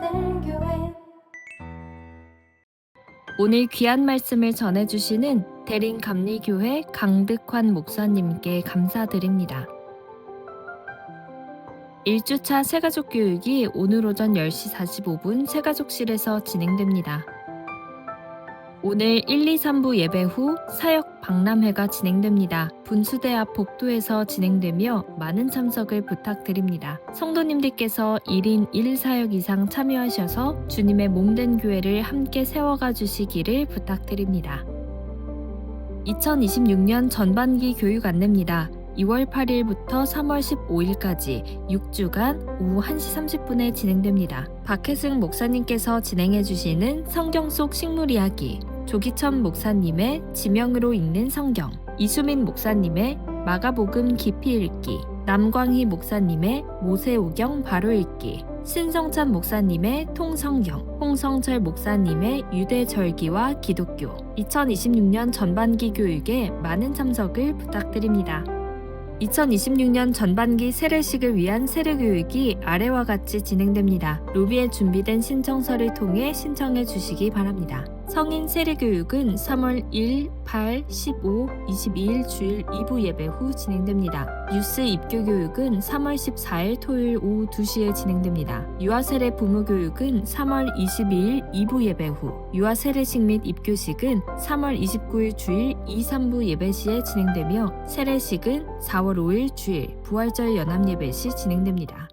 네, 오늘 귀한 말씀을 전해주시는 대림감리교회 강득환 목사님께 감사드립니다. 1주차 새가족 교육이 오늘 오전 10시 45분 새가족실에서 진행됩니다. 오늘 1, 2, 3부 예배 후 사역 박람회가 진행됩니다. 분수대 앞 복도에서 진행되며 많은 참석을 부탁드립니다. 성도님들께서 1인 1사역 이상 참여하셔서 주님의 몸된 교회를 함께 세워가 주시기를 부탁드립니다. 2026년 전반기 교육 안내입니다. 2월 8일부터 3월 15일까지 6주간 오후 1시 30분에 진행됩니다. 박혜승 목사님께서 진행해 주시는 성경 속 식물 이야기, 조기천 목사님의 지명으로 읽는 성경, 이수민 목사님의 마가복음 깊이 읽기, 남광희 목사님의 모세오경 바로 읽기, 신성찬 목사님의 통성경, 홍성철 목사님의 유대절기와 기독교, 2026년 전반기 교육에 많은 참석을 부탁드립니다. 2026년 전반기 세례식을 위한 세례 교육이 아래와 같이 진행됩니다. 로비에 준비된 신청서를 통해 신청해 주시기 바랍니다. 성인 세례 교육은 3월 1, 8, 15, 22일 주일 2부 예배 후 진행됩니다. 유스 입교 교육은 3월 14일 토요일 오후 2시에 진행됩니다. 유아 세례 부모 교육은 3월 22일 2부 예배 후, 유아 세례식 및 입교식은 3월 29일 주일 2, 3부 예배 시에 진행되며 세례식은 4월 5일 주일 부활절 연합 예배 시 진행됩니다.